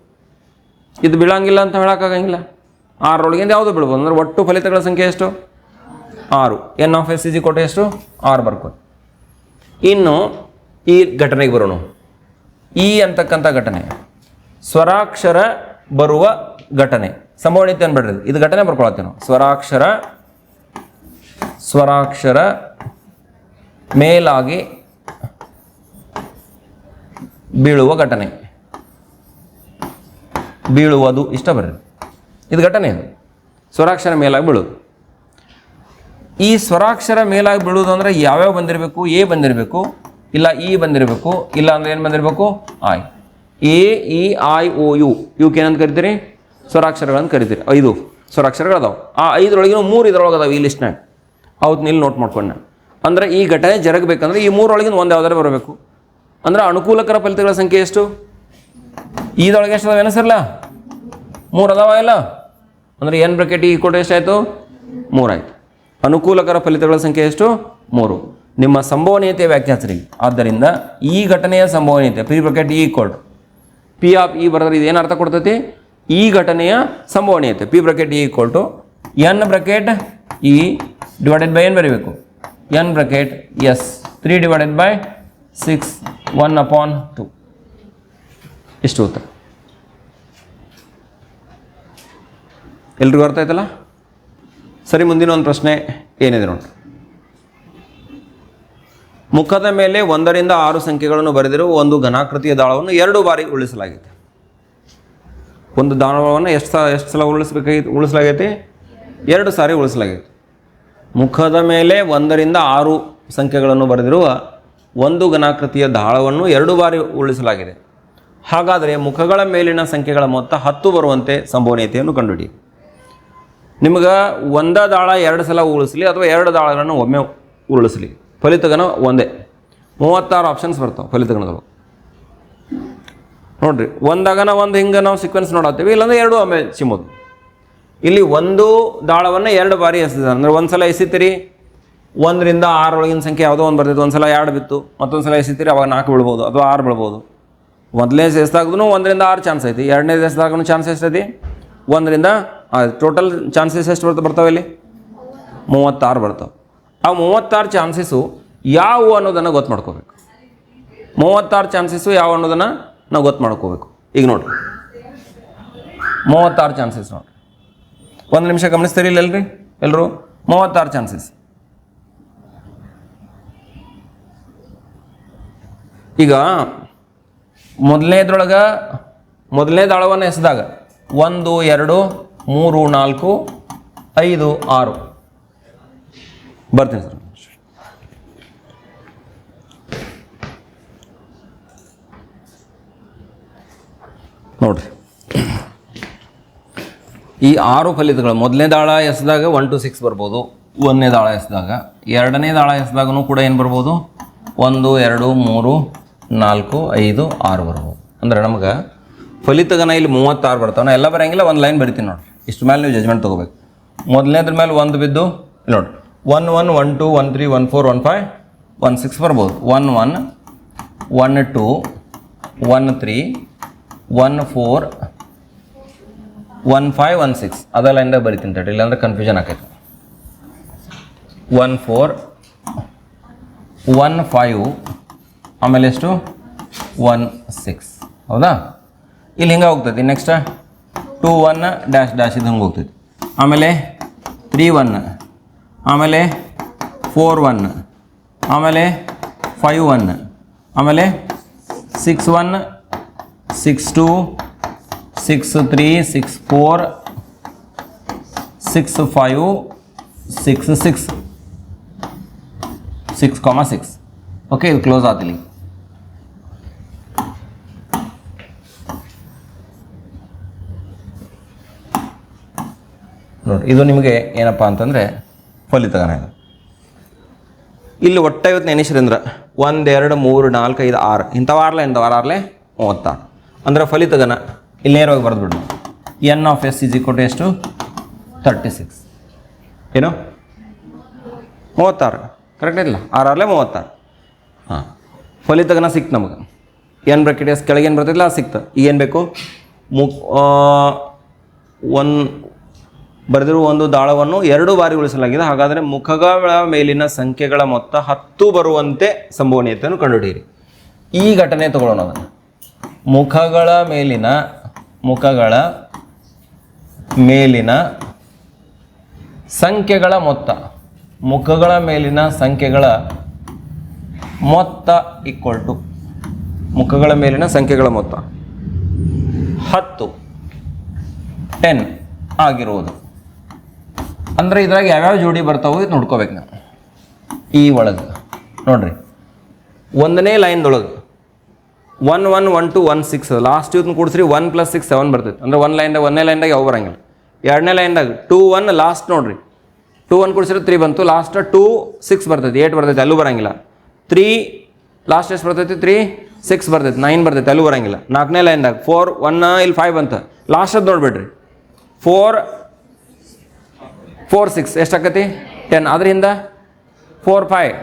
ಇದು ಬೀಳಂಗಿಲ್ಲ ಅಂತ ಹೇಳೋಕ್ಕಾಗಂಗಿಲ್ಲ. ಆರರೊಳಗಿಂದ ಯಾವುದು ಬೀಳ್ಬೋದು? ಅಂದ್ರೆ ಒಟ್ಟು ಫಲಿತಗಳ ಸಂಖ್ಯೆ ಎಷ್ಟು? ಆರು. ಎನ್ ಆಫ್ ಎಸ್ ಇಜಿ ಕೊಟ್ಟೆ ಎಷ್ಟು? ಆರು ಬರ್ಕೊ ಇನ್ನು ಈ ಘಟನೆಗೆ ಬರೋಣ. ಈ ಅಂತಕ್ಕಂಥ ಘಟನೆ. ಸ್ವರಾಕ್ಷರ ಬರುವ ಘಟನೆ. ಸಂಭವನೀಯತೆ ಅನ್ಬೇಡ್ರಿ ಇದು. ಘಟನೆ ಬರ್ಕೊಳತ್ತೀವಿ ನಾವು. ಸ್ವರಾಕ್ಷರ ಸ್ವರಾಕ್ಷರ ಮೇಲಾಗಿ ಬೀಳುವ ಘಟನೆ. ಬೀಳುವುದು ಇಷ್ಟ ಬರ್ರಿ. ಇದು ಘಟನೆ ಇದು ಸ್ವರಾಕ್ಷರ ಮೇಲಾಗಿ ಬೀಳೋದು ಈ ಸ್ವರಾಕ್ಷರ ಮೇಲಾಗಿ ಬೀಳೋದು ಅಂದ್ರೆ ಯಾವ್ಯಾವ ಬಂದಿರಬೇಕು? ಎ ಬಂದಿರಬೇಕು. ಇಲ್ಲ, ಇ ಬಂದಿರಬೇಕು. ಇಲ್ಲ ಅಂದ್ರೆ ಏನು ಬಂದಿರಬೇಕು? ಆಯ್ A, E, I, O, U. ಇವಕ್ಕೆ ಏನಂತ ಕರಿತೀರಿ? ಸ್ವರಾಕ್ಷರಗಳನ್ನು ಕರಿತೀರಿ. ಐದು ಸ್ವರಾಕ್ಷರಗಳು ಅದಾವೆ ಆ ಐದರೊಳಗಿನ ಮೂರು ಇದರೊಳಗೆ ಅದಾವೆ ಈ ಲಿಸ್ಟ್ನಾಗ ಅವತ್ತು ಇಲ್ಲಿ ನೋಟ್ ಮಾಡ್ಕೊಂಡೆ ನಾನು. ಅಂದ್ರೆ ಈ ಘಟನೆ ಜರಗಬೇಕಂದ್ರೆ ಈ ಮೂರೊಳಗಿನ ಒಂದು ಯಾವ್ದಾರು ಬರಬೇಕು. ಅಂದ್ರೆ ಅನುಕೂಲಕರ ಫಲಿತಗಳ ಸಂಖ್ಯೆ ಎಷ್ಟು? ಈದೊಳಗೆ ಎಷ್ಟು ಅದಾವೆ? ಏನಸರ್ಲ ಮೂರು ಅದಾವ ಇಲ್ಲ? ಅಂದರೆ ಏನು ಬ್ರಕೆಟ್ ಈ ಕೊಟ್ಟು ಎಷ್ಟಾಯಿತು ಮೂರಾಯ್ತು ಅನುಕೂಲಕರ ಫಲಿತಗಳ ಸಂಖ್ಯೆ ಎಷ್ಟು? ಮೂರು. ನಿಮ್ಮ ಸಂಭವನೀಯತೆ ವ್ಯಾಖ್ಯಾಸರಿ ಆದ್ದರಿಂದ ಈ ಘಟನೆಯ ಸಂಭವನೀಯತೆ P bracket E equal P of E ಬರೆದ್ರೆ ಇದು ಏನು ಅರ್ಥ ಕೊಡ್ತೈತಿ? ಈ ಘಟನೆಯ ಸಂಭವನೀಯತೆ P bracket E equal to N bracket E divided by ಏನು ಬರೀಬೇಕು. N bracket S three divided by six one upon two ಇಷ್ಟು ಉತ್ತರ. ಎಲ್ರಿಗೂ ಅರ್ಥ ಆಯ್ತಲ್ಲ? ಸರಿ, ಮುಂದಿನ ಒಂದು ಪ್ರಶ್ನೆ ಏನಿದೆ ನೋಡಿ ಮುಖದ ಮೇಲೆ ಒಂದರಿಂದ ಆರು ಸಂಖ್ಯೆಗಳನ್ನು ಬರೆದಿರುವ ಒಂದು ಘನಾಕೃತಿಯ ದಾಳವನ್ನು ಎರಡು ಬಾರಿ ಉಳಿಸಲಾಗಿದೆ. ಒಂದು ದಾಳವನ್ನು ಎಷ್ಟು ಸಲ ಎಷ್ಟು ಸಲ ಉಳಿಸ್ಬೇಕಾಗಿತ್ತು ಉಳಿಸಲಾಗೈತಿ? ಎರಡು ಸಾರಿ ಉಳಿಸಲಾಗೈತಿ. ಮುಖದ ಮೇಲೆ ಒಂದರಿಂದ ಆರು ಸಂಖ್ಯೆಗಳನ್ನು ಬರೆದಿರುವ ಒಂದು ಘನಾಕೃತಿಯ ದಾಳವನ್ನು ಎರಡು ಬಾರಿ ಉಳಿಸಲಾಗಿದೆ. ಹಾಗಾದರೆ ಮುಖಗಳ ಮೇಲಿನ ಸಂಖ್ಯೆಗಳ ಮೊತ್ತ ಹತ್ತು ಬರುವಂತೆ ಸಂಭವನೀಯತೆಯನ್ನು ಕಂಡುಹಿಡಿ ನಿಮ್ಗೆ ಒಂದ ದಾಳ ಎರಡು ಸಲ ಉಳಿಸ್ಲಿ ಅಥವಾ ಎರಡು ದಾಳಗಳನ್ನು ಒಮ್ಮೆ ಉರುಳಿಸ್ಲಿ ಫಲಿತಗನ ಒಂದೇ. ಮೂವತ್ತಾರು ಆಪ್ಷನ್ಸ್ ಬರ್ತಾವೆ ಫಲಿತಗಣದೊಳಗೆ ನೋಡ್ರಿ, ಒಂದಾಗನ ಒಂದು ಹಿಂಗೆ ನಾವು ಸೀಕ್ವೆನ್ಸ್ ನೋಡತ್ತೀವಿ, ಇಲ್ಲಾಂದ್ರೆ ಎರಡು ಒಮ್ಮೆ ಚಿಮ್ಮೋದು. ಇಲ್ಲಿ ಒಂದು ದಾಳವನ್ನು ಎರಡು ಬಾರಿ ಎಸೆದ ಅಂದ್ರೆ ಒಂದು ಸಲ ಎಸಿತೀರಿ, ಒಂದರಿಂದ ಆರೊಳಗಿನ ಸಂಖ್ಯೆ ಯಾವುದೋ ಒಂದು ಬರ್ತೈತೆ. ಒಂದು ಸಲ ಎರಡು ಬಿತ್ತು, ಮತ್ತೊಂದು ಸಲ ಎಸಿತೀರಿ, ಅವಾಗ ನಾಲ್ಕು ಬೀಳ್ಬೋದು ಅಥವಾ ಆರು ಬೀಳ್ಬೋದು. ಮೊದಲನೇ ಎಸ್ದಾಗೂ ಒಂದರಿಂದ ಆರು ಚಾನ್ಸ್ ಐತಿ. ಎರಡನೇ ಎಸ್ದಾಗೂ ಚಾನ್ಸ್ ಎಷ್ಟೈತಿ ಒಂದರಿಂದ ಟೋಟಲ್ ಚಾನ್ಸಸ್ ಎಷ್ಟು ಬರ್ತಾವೆ ಬರ್ತಾವೆ ಇಲ್ಲಿ? ಮೂವತ್ತಾರು ಬರ್ತಾವೆ. ಆ ಮೂವತ್ತಾರು ಚಾನ್ಸಸ್ಸು ಯಾವುವು ಅನ್ನೋದನ್ನು ಗೊತ್ತು ಮಾಡ್ಕೋಬೇಕು. ಮೂವತ್ತಾರು ಚಾನ್ಸಸ್ಸು ಯಾವ ಅನ್ನೋದನ್ನು ನಾವು ಗೊತ್ತು ಮಾಡ್ಕೋಬೇಕು. ಈಗ ನೋಡಿರಿ. ಮೂವತ್ತಾರು ಚಾನ್ಸಸ್ ನೋಡ್ರಿ. ಒಂದು ನಿಮಿಷ ಗಮನಿಸ್ತೀರಿ ಇಲ್ಲ ಎಲ್ರಿ? ಎಲ್ಲರೂ ಮೂವತ್ತಾರು ಚಾನ್ಸಸ್ ಈಗ ಮೊದಲನೇದ್ರೊಳಗೆ ಮೊದಲನೇ ದಾಳವನ್ನು ಎಸೆದಾಗ, ಒಂದು, ಎರಡು ಮೂರು, ನಾಲ್ಕು, ಐದು, ಆರು. ಬರ್ತೀನಿ ಸರ್. ನೋಡ್ರಿ. ಈ ಆರು ಫಲಿತಗಳು ಮೊದಲನೇ ದಾಳ ಎಸ್ದಾಗ ಒನ್ ಟು ಸಿಕ್ಸ್ ಬರ್ಬೋದು, ಒಂದನೇ ದಾಳ ಎಸ್ದಾಗ. ಎರಡನೇ ದಾಳ ಎಸ್ದಾಗೂ ಕೂಡ ಏನು ಬರ್ಬೋದು? ಒಂದು, ಎರಡು, ಮೂರು, ನಾಲ್ಕು, ಐದು, ಆರು ಬರ್ಬೋದು. ಅಂದ್ರೆ ನಮಗೆ ಫಲಿತಗನ ಇಲ್ಲಿ ಮೂವತ್ತಾರು ಬರ್ತಾವೆ. ನಾ ಎಲ್ಲ ಬರೋಂಗಿಲ್ಲ ಒಂದು ಲೈನ್ ಬರಿತೀನಿ ನೋಡ್ರಿ. ಇಷ್ಟು ಮೇಲೆ ನೀವು ಜಜ್ಮೆಂಟ್ ತೊಗೋಬೇಕು. ಮೊದಲನೇದ್ರ ಮೇಲೆ ಒಂದು ಬಿದ್ದು ನೋಡಿ one one one two one three one four one five one six ಬರ್ಬೋದು. One one one two one three one four one five one six ಅದೆಲ್ಲ ಇಂದ ಬರಿತೀನಿ ತಡ್ರಿ ಇಲ್ಲಾಂದ್ರೆ ಕನ್ಫ್ಯೂಷನ್ ಆಕೈತೆ. ಒನ್ ಫೋರ್ ಒನ್ ಫೈವ್ ಆಮೇಲೆ ಎಷ್ಟು? ಒನ್ ಸಿಕ್ಸ್ ಹೌದಾ? ಇಲ್ಲಿ ಹಿಂಗೆ ಹೋಗ್ತದೆ. Next two one dash dash ಇದು ಹಿಂಗೆ ಹೋಗ್ತೈತಿ. ಆಮೇಲೆ ತ್ರೀ ಒನ್, ಆಮೇಲೆ ಫೋರ್ ಒನ್, ಆಮೇಲೆ ಫೈವ್ ಒನ್, ಆಮೇಲೆ six one, six two, six three, six four, six five, six six six comma six. Okay, ಇದು ಕ್ಲೋಸ್ ಆತಿಲ್ಲಿ ನೋಡಿ ಇದು ನಿಮಗೆ ಏನಪ್ಪ ಅಂತಂದರೆ ಫಲಿತಗನ ಇದು. ಇಲ್ಲಿ ಒಟ್ಟ ಇವತ್ತು ನೆನೆಸಿರಂದ್ರ ಒಂದು ಎರಡು ಮೂರು ನಾಲ್ಕು ಐದು ಆರು. ಇಂಥವು ಆರ್ಲೆ ಇಂಥವು ಆರ್ಲೆ ಮೂವತ್ತಾರು. ಅಂದ್ರೆ ಫಲಿತಗನ ಇಲ್ಲಿ ನೇರವಾಗಿ ಬರೆದ್ಬಿಡು ಎನ್ ಆಫ್ ಎಸ್ ಇಸ್ ಕೊಟ್ಟು ಟು ಎಷ್ಟು? ತರ್ಟಿ ಸಿಕ್ಸ್ ಏನು? ಮೂವತ್ತಾರು. ಕರೆಕ್ಟ್ ಇಲ್ಲ ಆರಲ್ಲೇ ಮೂವತ್ತಾರು. ಹಾಂ. ಫಲಿತಗನ ಸಿಕ್ತು ನಮಗೆ. ಏನು ಬ್ರಾಕೆಟ್ ಎಸ್ ಕೆಳಗೆ ಏನು ಬರ್ತಿಲ್ಲ ಅದು ಸಿಕ್ತು. ಈಗೇನು ಬೇಕು? ಮು ಒನ್ ಬರೆದಿರುವ ಒಂದು ದಾಳವನ್ನು ಎರಡು ಬಾರಿ ಉಳಿಸಲಾಗಿದೆ. ಹಾಗಾದರೆ ಮುಖಗಳ ಮೇಲಿನ ಸಂಖ್ಯೆಗಳ ಮೊತ್ತ ಹತ್ತು ಬರುವಂತೆ ಸಂಭವನೀಯತೆಯನ್ನು ಕಂಡುಹಿಡಿಯಿರಿ. ಈ ಘಟನೆ ತಗೊಳ್ಳೋಣ ಅದನ್ನು. ಮುಖಗಳ ಮೇಲಿನ ಮುಖಗಳ ಮೇಲಿನ ಸಂಖ್ಯೆಗಳ ಮೊತ್ತ, ಮುಖಗಳ ಮೇಲಿನ ಸಂಖ್ಯೆಗಳ ಮೊತ್ತ ಈಕ್ವಲ್ ಟು ಮುಖಗಳ ಮೇಲಿನ ಸಂಖ್ಯೆಗಳ ಮೊತ್ತ ಹತ್ತು ಟೆನ್ ಆಗಿರುವುದು. ಅಂದರೆ ಇದ್ರಾಗ ಯಾವ್ಯಾವ ಜೋಡಿ ಬರ್ತಾವೆ ಇದು ನೋಡ್ಕೋಬೇಕು ನಾವು. ಈ ಒಳಗೆ. ನೋಡ್ರಿ. ಒಂದನೇ ಲೈನ್ದೊಳಗೆ one one one two one six last ಇವತ್ತು ಕೂಡಿಸ್ರಿ ಒನ್ ಪ್ಲಸ್ ಸಿಕ್ಸ್ ಸೆವೆನ್ ಬರ್ತೈತೆ. ಅಂದ್ರೆ ಒನ್ ಲೈನ್ದಾಗ ಒಂದನೇ ಲೈನ್ದಾಗ ಯಾವ ಬರಂಗಿಲ್ಲ. ಎರಡನೇ ಲೈನ್ದಾಗ ಟೂ ಒನ್ ಲಾಸ್ಟ್ ನೋಡ್ರಿ. ಟೂ ಒನ್ ಕೂಡಿಸಿದ್ರೆ ತ್ರೀ ಬಂತು. ಲಾಸ್ಟ್ ಟೂ ಸಿಕ್ಸ್ ಬರ್ತೈತೆ ಏಟ್ ಬರ್ತೈತೆ, ಅಲ್ಲೂ ಬರಂಗಿಲ್ಲ. ತ್ರೀ ಲಾಸ್ಟ್ ಎಷ್ಟು ಬರ್ತೈತಿ? ತ್ರೀ ಸಿಕ್ಸ್ ಬರ್ತೈತೆ ನೈನ್ ಬರ್ತೈತೆ, ಅಲ್ಲೂ ಬರಂಗಿಲ್ಲ. ನಾಲ್ಕನೇ ಲೈನ್ದಾಗ ಫೋರ್ ಒನ್ ಇಲ್ಲಿ ಫೈವ್ ಬಂತು. ಲಾಸ್ಟ್ ಅದು ನೋಡ್ಬಿಡ್ರಿ. ಫೋರ್ ಫೋರ್ ಸಿಕ್ಸ್ ಎಷ್ಟಾಕತಿ ಟೆನ್ ಅದರಿಂದ ಫೋರ್ ಫೈವ್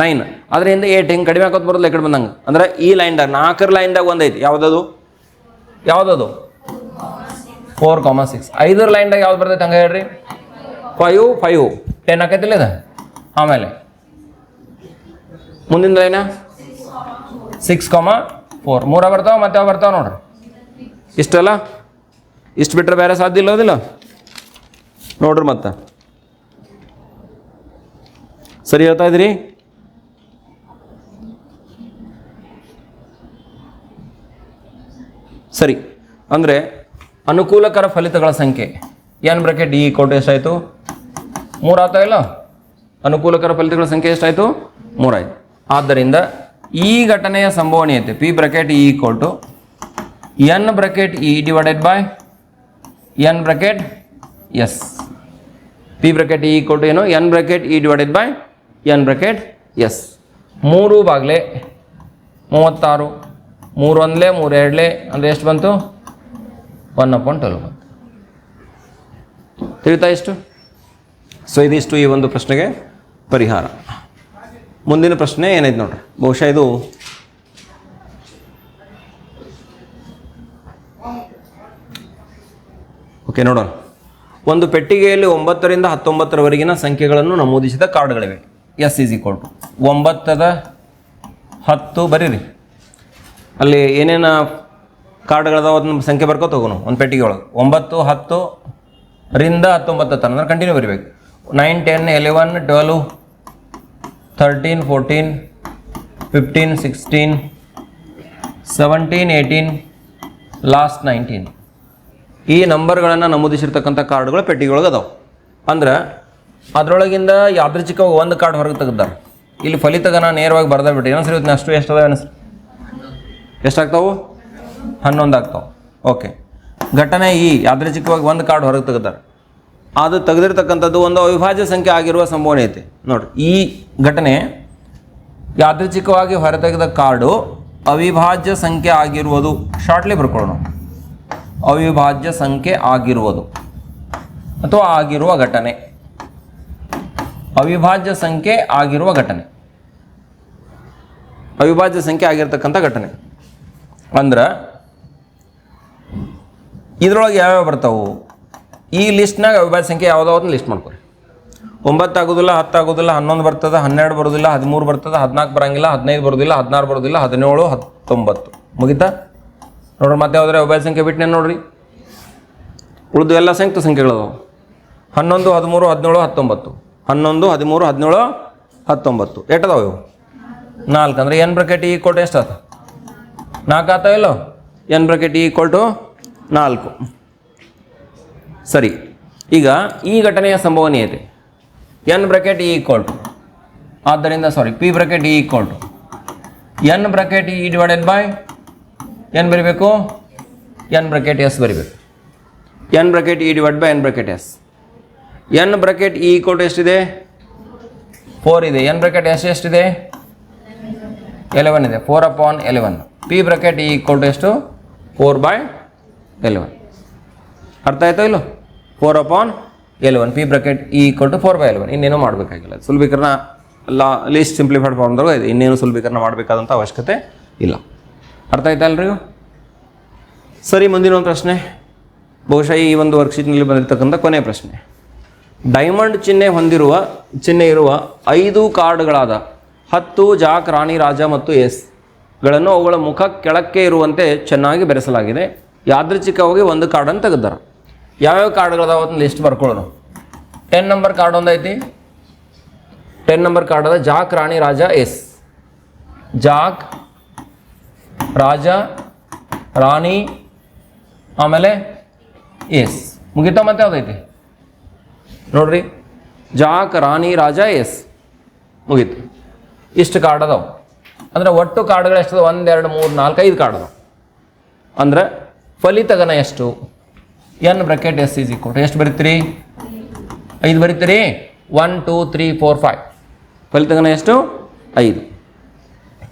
ನೈನ್ ಅದರಿಂದ ಏಟ್ ಹಿಂಗೆ ಕಡಿಮೆ ಹಾಕೋದು ಬರೋದಿಲ್ಲ ಈ ಕಡೆ ಬಂದಂಗೆ? ಅಂದ್ರೆ ಈ ಲೈನ್ದಾಗ ನಾಲ್ಕರ ಲೈನ್ದಾಗ ಒಂದೈತಿ. ಯಾವುದದು? ಯಾವುದದು? ಫೋರ್ ಕಾಮ ಸಿಕ್ಸ್ ಐದರ ಲೈನ್ದಾಗ ಯಾವ್ದು ಬರ್ತೈತೆ ಹಂಗೆ ಹೇಳ್ರಿ. ಫೈವ್ ಫೈವ್ ಟೆನ್ ಆಕೈತಿಲ್ಲ ಇದು? ಆಮೇಲೆ ಮುಂದಿನ ಲೈನ ಸಿಕ್ಸ್ ಕಾಮ ಫೋರ್ ಮೂರ ಬರ್ತಾವ, ಮತ್ತೆ ಯಾವ ಬರ್ತಾವ ನೋಡ್ರಿ. ಇಷ್ಟಲ್ಲ? ಇಷ್ಟು ಬಿಟ್ಟರೆ ಬೇರೆ ಸಾಧ್ಯ ಇಲ್ಲೋದಿಲ್ಲ ನೋಡ್ರಿ ಮತ್ತೆ. ಸರಿ ಹೇಳ್ತಾ ಇದ್ರಿ? ಸರಿ. ಅಂದರೆ ಅನುಕೂಲಕರ ಫಲಿತಗಳ ಸಂಖ್ಯೆ. ಎನ್ ಬ್ರಾಕೆಟ್ ಈ ಕೋಟೆ ಎಷ್ಟಾಯಿತು? ಮೂರು ಇಲ್ಲ? ಅನುಕೂಲಕರ ಫಲಿತಗಳ ಸಂಖ್ಯೆ ಎಷ್ಟಾಯಿತು? ಮೂರಾಯ್ತು ಆದ್ದರಿಂದ ಈ ಘಟನೆಯ ಸಂಭವನೀಯತೆ P bracket E to N bracket E divided by N bracket S P bracket E to ಏನು? N bracket E divided by N bracket S ಮೂರು ಬಾಗ್ಲೆ ಮೂವತ್ತಾರು ಮೂರು ಒಂದಲೇ ಮೂರು ಎರಡಲೆ ಅಂದರೆ ಎಷ್ಟು ಬಂತು? ಒನ್ ಅಪಾಯಿಂಟ್ ಟ್ವೆಲ್ವ್ ಬಂತು. ತಿಳಿತಾ ಎಷ್ಟು ಸೊ ಇದಿಷ್ಟು ಈ ಒಂದು ಪ್ರಶ್ನೆಗೆ ಪರಿಹಾರ. ಮುಂದಿನ ಪ್ರಶ್ನೆ ಏನೈತೆ ನೋಡ್ರಿ? ಬಹುಶಃ ಇದು ಓಕೆ ನೋಡೋಣ. ಒಂದು ಪೆಟ್ಟಿಗೆಯಲ್ಲಿ ಒಂಬತ್ತರಿಂದ ಹತ್ತೊಂಬತ್ತರವರೆಗಿನ ಸಂಖ್ಯೆಗಳನ್ನು ನಮೂದಿಸಿದ ಕಾರ್ಡ್ಗಳಿವೆ. ಎಸ್ ಈಸ್ ಈಕ್ವಲ್ ಟು ಒಂಬತ್ತದ ಹತ್ತು ಬರೀರಿ. ಅಲ್ಲಿ ಏನೇನು ಕಾರ್ಡ್ಗಳದಾವ ಅದನ್ನ ಸಂಖ್ಯೆ ಬರ್ಕೋತ ತಗೋನು, ಒಂದು ಪೆಟ್ಟಿಗೆ ಒಳಗೆ. ಒಂಬತ್ತು, ಹತ್ತು, ರಿಂದ ಹತ್ತೊಂಬತ್ತು ತನಕ ಅಂದ್ರೆ ಕಂಟಿನ್ಯೂ ಬರಿಬೇಕು. Nine ten eleven twelve thirteen fourteen fifteen sixteen seventeen eighteen last nineteen ಈ ನಂಬರ್ಗಳನ್ನು ನಮೂದಿಸಿರ್ತಕ್ಕಂಥ ಕಾರ್ಡ್ಗಳು ಪೆಟ್ಟಿಗೆಯೊಳಗೆ ಅದಾವೆ. ಅಂದ್ರೆ ಅದರೊಳಗಿಂದ ಯಾದೃಚ್ಛಿಕ ಒಂದು ಕಾರ್ಡ್ ಹೊರಗೆ ತೆಗ್ದಾರೆ. ಇಲ್ಲಿ ಫಲಿತಗನ ನೇರವಾಗಿ ಬರ್ದ ಬಿಟ್ಟು ಏನೋ ಸರಿ ಅಷ್ಟು ಎಷ್ಟು ಅದಾವೆ ಅನಿಸ್ ಎಷ್ಟಾಗ್ತಾವು? ಹನ್ನೊಂದು ಆಗ್ತಾವೆ. ಓಕೆ ಘಟನೆ ಈ, ಯಾದೃಚ್ಛಿಕವಾಗಿ ಒಂದು ಕಾರ್ಡ್ ಹೊರಗೆ ತೆಗ್ದಾರೆ. ಅದು ತೆಗೆದಿರ್ತಕ್ಕಂಥದ್ದು ಒಂದು ಅವಿಭಾಜ್ಯ ಸಂಖ್ಯೆ ಆಗಿರುವ ಸಂಭವನೀಯತೆ. ನೋಡ್ರಿ, ಈ ಘಟನೆ ಯಾದೃಚ್ಛಿಕವಾಗಿ ಹೊರತೆಗೆದ ಕಾರ್ಡು ಅವಿಭಾಜ್ಯ ಸಂಖ್ಯೆ ಆಗಿರುವುದು. ಶಾರ್ಟ್ಲಿ ಬರ್ಕೊಳ್ಳೋಣ ಅವಿಭಾಜ್ಯ ಸಂಖ್ಯೆ ಆಗಿರುವುದು. ಅಥವಾ ಆಗಿರುವ ಘಟನೆ. ಅವಿಭಾಜ್ಯ ಸಂಖ್ಯೆ ಆಗಿರುವ ಘಟನೆ. ಅವಿಭಾಜ್ಯ ಸಂಖ್ಯೆ ಆಗಿರ್ತಕ್ಕಂಥ ಘಟನೆ. ಅಂದ್ರೆ, ಇದ್ರೊಳಗೆ ಯಾವ್ಯಾವ ಬರ್ತಾವು? ಈ ಲಿಸ್ಟ್ನಾಗ ಅವಿಭಾಜ್ಯ ಸಂಖ್ಯೆ ಯಾವುದೋ ಲಿಸ್ಟ್ ಮಾಡ್ಕೊರಿ. ಒಂಬತ್ತು ಆಗೋದಿಲ್ಲ, ಹತ್ತು ಆಗೋದಿಲ್ಲ, ಹನ್ನೊಂದು ಬರ್ತದೆ, ಹನ್ನೆರಡು ಬರೋದಿಲ್ಲ, ಹದಿಮೂರು ಬರ್ತದೆ, ಹದಿನಾಲ್ಕು ಬರಂಗಿಲ್ಲ, ಹದಿನೈದು ಬರೋದಿಲ್ಲ, ಹದಿನಾರು ಬರೋದಿಲ್ಲ, ಹದಿನೇಳು, ಹತ್ತೊಂಬತ್ತು. ಮುಗಿತಾ? ನೋಡ್ರಿ ಮತ್ತೆ ಯಾವ್ದಾರ ಅವಿಭಾಜ್ಯ ಸಂಖ್ಯೆ ಬಿಟ್ಟನೆ ನೋಡ್ರಿ. ಉಳಿದು ಎಲ್ಲ ಸಂಖ್ಯೆ ಸಂಖ್ಯೆಗಳದಾವು. ಹನ್ನೊಂದು, ಹದಿಮೂರು, ಹದಿನೇಳು, ಹತ್ತೊಂಬತ್ತು. ಹನ್ನೊಂದು ಹದಿಮೂರು ಹದಿನೇಳು ಹತ್ತೊಂಬತ್ತು. ಎಟ್ಟದಾವ ಇವು? ನಾಲ್ಕು ಅಂದ್ರೆ ಎನ್ ಬ್ರಕೆಟ್ ಈ ಕೊಟ್ಟು ಎಷ್ಟು ಆತ ನಾಲ್ಕು ಆತ ಇಲ್ಲೋ? ಎನ್ ಬ್ರಕೆಟ್ ಈ ಟು ನಾಲ್ಕು. ಸರಿ. ಈಗ ಈ ಘಟನೆಯ ಸಂಭವನೀಯತೆ N bracket E equal to ಆದ್ದರಿಂದ sorry P bracket E equal to N bracket E divided by N ಬರಿಬೇಕು? ಎನ್ ಬ್ರಕೆಟ್ ಎಸ್ ಬರಿಬೇಕು. N bracket E divide by N bracket S N bracket E equal to ಎಷ್ಟಿದೆ? ಫೋರ್ ಇದೆ. ಎನ್ ಬ್ರಕೆಟ್ ಎಸ್ ಎಷ್ಟಿದೆ? ಎಲೆವನ್ ಇದೆ. Four upon eleven. P bracket E equal to ಎಷ್ಟು? Four by eleven. ಅರ್ಥ ಆಯ್ತಾ ಇಲ್ಲೋ? Four upon eleven. P bracket E equal to four by eleven. ಇನ್ನೇನು ಮಾಡಬೇಕಾಗಿಲ್ಲ. ಸುಲಭೀಕರಣ ಲಾ ಲೀಸ್ಟ್ ಸಿಂಪ್ಲಿಫೈಡ್ ಫಾರ್ಮ್ದಾಗ ಇದೆ ಇನ್ನೇನು ಸುಲಭೀಕರಣ ಮಾಡಬೇಕಾದಂಥ ಅವಶ್ಯಕತೆ ಇಲ್ಲ. ಅರ್ಥ ಆಯ್ತಾ ಅಲ್ರಿ ಸರಿ, ಮುಂದಿನ ಒಂದು ಪ್ರಶ್ನೆ. ಬಹುಶಃ ಈ ಒಂದು ವರ್ಕ್ಶೀಟ್ನಲ್ಲಿ ಬಂದಿರತಕ್ಕಂಥ ಕೊನೆಯ ಪ್ರಶ್ನೆ. ಡೈಮಂಡ್ ಚಿಹ್ನೆ ಹೊಂದಿರುವ, ಚಿಹ್ನೆ ಇರುವ ಐದು ಕಾರ್ಡ್ಗಳಾದ ಹತ್ತು ಜಾಕ್ ರಾಣಿ ರಾಜ ಮತ್ತು ಎಸ್ಗಳನ್ನು ಅವುಗಳ ಮುಖ ಕೆಳಕ್ಕೆ ಇರುವಂತೆ ಚೆನ್ನಾಗಿ ಬೆರೆಸಲಾಗಿದೆ. ಯಾದೃಚ್ಛಿಕವಾಗಿ ಒಂದು ಕಾರ್ಡನ್ನು ತೆಗೆದಾರ ಯಾವ್ಯಾವ ಕಾರ್ಡ್ಗಳದಾವ ಒಂದು ಲಿಸ್ಟ್ ಬರ್ಕೊಳ್ಳೋಣ. ಟೆನ್ ನಂಬರ್ ಕಾರ್ಡ್ ಒಂದೈತಿ. ಟೆನ್ ನಂಬರ್ ಕಾರ್ಡ್ ಅದ ಜಾಕ್ ರಾಣಿ ರಾಜ ಎಸ್. ಜಾಕ್ ರಾಜ ರಾಣಿ ಆಮೇಲೆ ಎಸ್. ಮುಗಿತಾ ಮತ್ತೆ ಯಾವ್ದೈತಿ? ನೋಡ್ರಿ, ಜಾಕ್ ರಾಣಿ ರಾಜ ಎಸ್. ಮುಗೀತು. ಇಷ್ಟು ಕಾರ್ಡ್ ಅದಾವೆ. ಅಂದ್ರೆ ಒಟ್ಟು ಕಾರ್ಡ್ಗಳು ಎಷ್ಟು ಒಂದ್, ಎರಡು, ಮೂರು, ನಾಲ್ಕು, ಐದು ಕಾರ್ಡ್ ಅದಾವೆ. ಅಂದ್ರೆ ಫಲಿತಗನ ಎಷ್ಟು? N bracket S is equal ಎಷ್ಟು ಬರೀತೀರಿ? ಐದು ಬರೀತೀರಿ? One two three four five ಫಲಿತಗನ ಎಷ್ಟು? ಐದು.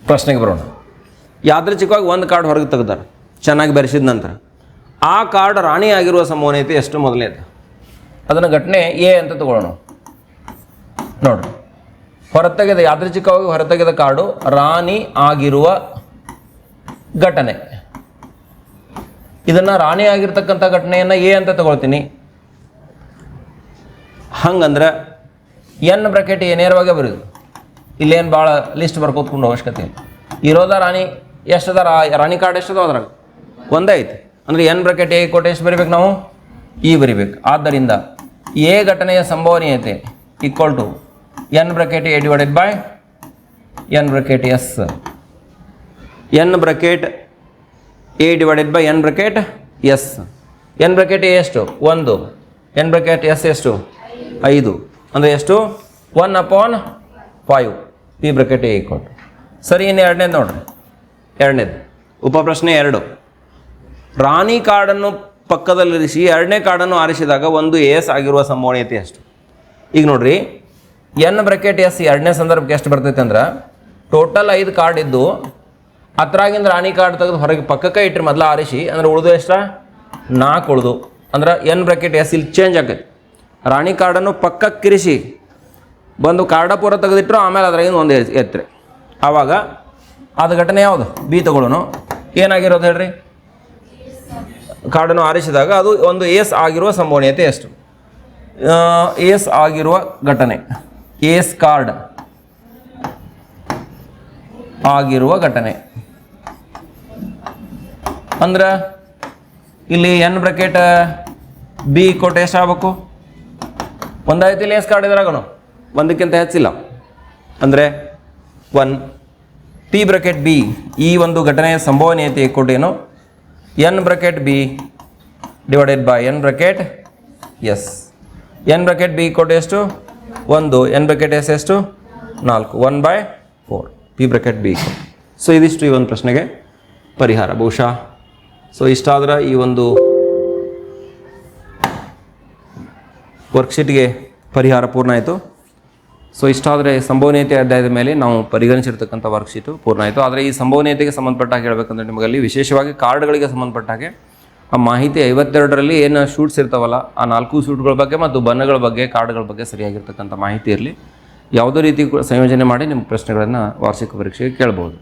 ಪ್ರಶ್ನೆಗೆ ಬರೋಣ. ಯಾದೃಚ್ಛಿಕವಾಗಿ ಒಂದು ಕಾರ್ಡ್ ಹೊರಗೆ ತೆಗ್ದಾರೆ? ಚೆನ್ನಾಗಿ ಬೆರೆಸಿದ ನಂತರ. ಆ ಕಾರ್ಡ್ ರಾಣಿ ಆಗಿರುವ ಸಂಭವನೀಯತೆ ಎಷ್ಟು ಮೊದಲನೇದು? ಅದನ್ನು ಘಟನೆ ಎ ಅಂತ ತಗೊಳ್ಳೋಣ. ನೋಡ್ರಿ ಹೊರತೆಗೆದ, ಯಾದೃಚ್ಛಿಕವಾಗಿ ಹೊರತೆಗೆದ ಕಾರ್ಡು ರಾಣಿ ಆಗಿರುವ ಘಟನೆ. ಇದನ್ನ ರಾಣಿ ಆಗಿರ್ತಕ್ಕಂಥ ಘಟನೆಯನ್ನ ಎ ಅಂತ ತಗೊಳ್ತೀನಿ. ಹಂಗಂದ್ರೆ ಎನ್ ಬ್ರಕೆಟ್ ಎ ನೇರವಾಗಿ ಬರೋದು. ಇಲ್ಲೇನು ಭಾಳ ಲಿಸ್ಟ್ ಬರ್ಕೋತ್ಕೊಂಡು ಅವಶ್ಯಕತೆ ಇರೋದ ರಾಣಿ ಎಷ್ಟದ? ರಾಣಿ ಕಾರ್ಡ್ ಎಷ್ಟದ ಅದ್ರಾಗ. ಒಂದೇ ಐತಿ. ಅಂದ್ರೆ ಎನ್ ಬ್ರಕೆಟ್ ಎ ಕೊಟ್ಟು ಎಷ್ಟು ಬರಿಬೇಕು ನಾವು? ಇ ಬರಿಬೇಕು. ಆದ್ದರಿಂದ ಎ ಘಟನೆಯ ಸಂಭವನೀಯತೆ equal to n bracket A divided by n bracket S n bracket A divided by n bracket S n bracket A ಎಷ್ಟು? ಒಂದು. ಎನ್ ಬ್ರಕೆಟ್ ಎಸ್ ಎಷ್ಟು? ಐದು. ಅಂದರೆ ಎಷ್ಟು? One upon five P bracket A equal ಸರಿ ಇನ್ನು ಎರಡನೇದು ನೋಡ್ರಿ. ಎರಡನೇದು. ಉಪಪ್ರಶ್ನೆ ಎರಡು. ರಾಣಿ ಕಾರ್ಡನ್ನು ಪಕ್ಕದಲ್ಲಿರಿಸಿ ಎರಡನೇ ಕಾರ್ಡನ್ನು ಆರಿಸಿದಾಗ ಒಂದು ಎಸ್ ಆಗಿರುವ ಸಂಭವನೀಯತೆ ಎಷ್ಟು? ಈಗ ನೋಡ್ರಿ, ಎನ್ ಬ್ರೆಕೆಟ್ ಎಸ್ ಎರಡನೇ ಸಂದರ್ಭಕ್ಕೆ ಎಷ್ಟು ಬರ್ತೈತೆ ಅಂದ್ರೆ, ಟೋಟಲ್ ಐದು ಕಾರ್ಡ್ ಇದ್ದು, ಹತ್ರಾಗಿಂದ ರಾಣಿ ಕಾರ್ಡ್ ತೆಗೆದು ಹೊರಗೆ ಪಕ್ಕಕ್ಕೆ ಇಟ್ಟರೆ ಮೊದಲು ಆರಿಸಿ, ಅಂದ್ರೆ ಉಳಿದು ಎಷ್ಟ? ನಾಲ್ಕು ಉಳಿದು. ಅಂದ್ರೆ ಎನ್ ಬ್ರೆಕೆಟ್ ಎಸ್ ಇಲ್ಲಿ ಚೇಂಜ್ ಆಗೈತೆ ರಾಣಿ ಕಾರ್ಡನ್ನು ಪಕ್ಕಕ್ಕಿರಿಸಿ, ಬಂದು ಕಾರ್ಡ ಪೂರ ತೆಗೆದಿಟ್ರು, ಆಮೇಲೆ ಅದ್ರಾಗಿಂದ ಒಂದು ಎತ್ತರಿ. ಆವಾಗ, ಅದು ಘಟನೆ ಯಾವುದು? ಬಿ ತಗೊಳ್ಳೋನು. ಏನಾಗಿರೋದು ಹೇಳ್ರಿ? ಕಾರ್ಡನ್ನು ಆರಿಸಿದಾಗ ಅದು ಒಂದು ಎಸ್ ಆಗಿರುವ ಸಂಭವನೀಯತೆ ಎಷ್ಟು? ಎಸ್ ಆಗಿರುವ ಘಟನೆ. ಎಸ್ ಕಾರ್ಡ್ ಆಗಿರುವ ಘಟನೆ. ಅಂದ್ರೆ ಇಲ್ಲಿ ಎನ್ ಬ್ರಕೆಟ್ ಬಿ ಕೊಟ್ಟು ಎಷ್ಟು ಆಗಬೇಕು? ಒಂದಾಯ್ತು ಇಲ್ಲಿ ಎಸ್ ಕಾರ್ಡ್ ಇದ್ರಾಗನು. ಒಂದಕ್ಕಿಂತ ಹೆಚ್ಚಿಲ್ಲ. ಅಂದರೆ ಒನ್. ಪಿ ಬ್ರಕೆಟ್ ಬಿ ಈ ಒಂದು ಘಟನೆಯ ಸಂಭವನೀಯತೆ ಕೊಟ್ಟೇನು n bracket B divided by n bracket S. N bracket B ಕೊಟ್ಟು ಎಷ್ಟು? ಒಂದು. ಎನ್ ಬ್ರಕೆಟ್ ಎಸ್ ಎಷ್ಟು? ನಾಲ್ಕು. One by four. P bracket B so ಇದಿಷ್ಟು ಈ ಒಂದು ಪ್ರಶ್ನೆಗೆ ಪರಿಹಾರ. ಬಹುಶಃ ಸೊ ಇಷ್ಟಾದ್ರೆ ಈ ಒಂದು ವರ್ಕ್ಶೀಟ್ಗೆ ಪರಿಹಾರ ಪೂರ್ಣ ಆಯಿತು. ಸೊ ಇಷ್ಟಾದರೆ ಸಂಭವನೀಯತೆ ಅಧ್ಯಾಯದ ಮೇಲೆ ನಾವು ಪರಿಗಣಿಸಿರ್ತಕ್ಕಂಥ ವರ್ಕ್ಶೀಟು ಪೂರ್ಣ ಆಯಿತು. ಆದರೆ ಈ ಸಂಭವನೀಯತೆಗೆ ಸಂಬಂಧಪಟ್ಟ ಹಾಗೆ ಹೇಳಬೇಕಂದ್ರೆ ನಿಮಗಲ್ಲಿ ವಿಶೇಷವಾಗಿ ಕಾರ್ಡ್ಗಳಿಗೆ ಸಂಬಂಧಪಟ್ಟ ಹಾಗೆ ಆ ಮಾಹಿತಿ ಐವತ್ತೆರಡರಲ್ಲಿ ಏನು ಶೂಟ್ಸ್ ಇರ್ತಾವಲ್ಲ, ಆ ನಾಲ್ಕು ಶೂಟ್ಗಳ ಬಗ್ಗೆ ಮತ್ತು ಬಣ್ಣಗಳ ಬಗ್ಗೆ ಕಾರ್ಡ್ಗಳ ಬಗ್ಗೆ ಸರಿಯಾಗಿರ್ತಕ್ಕಂಥ ಮಾಹಿತಿ ಇರಲಿ. ಯಾವುದೇ ರೀತಿ ಸಂಯೋಜನೆ ಮಾಡಿ ನಿಮ್ಮ ಪ್ರಶ್ನೆಗಳನ್ನು ವಾರ್ಷಿಕ ಪರೀಕ್ಷೆಗೆ ಕೇಳ್ಬೋದು.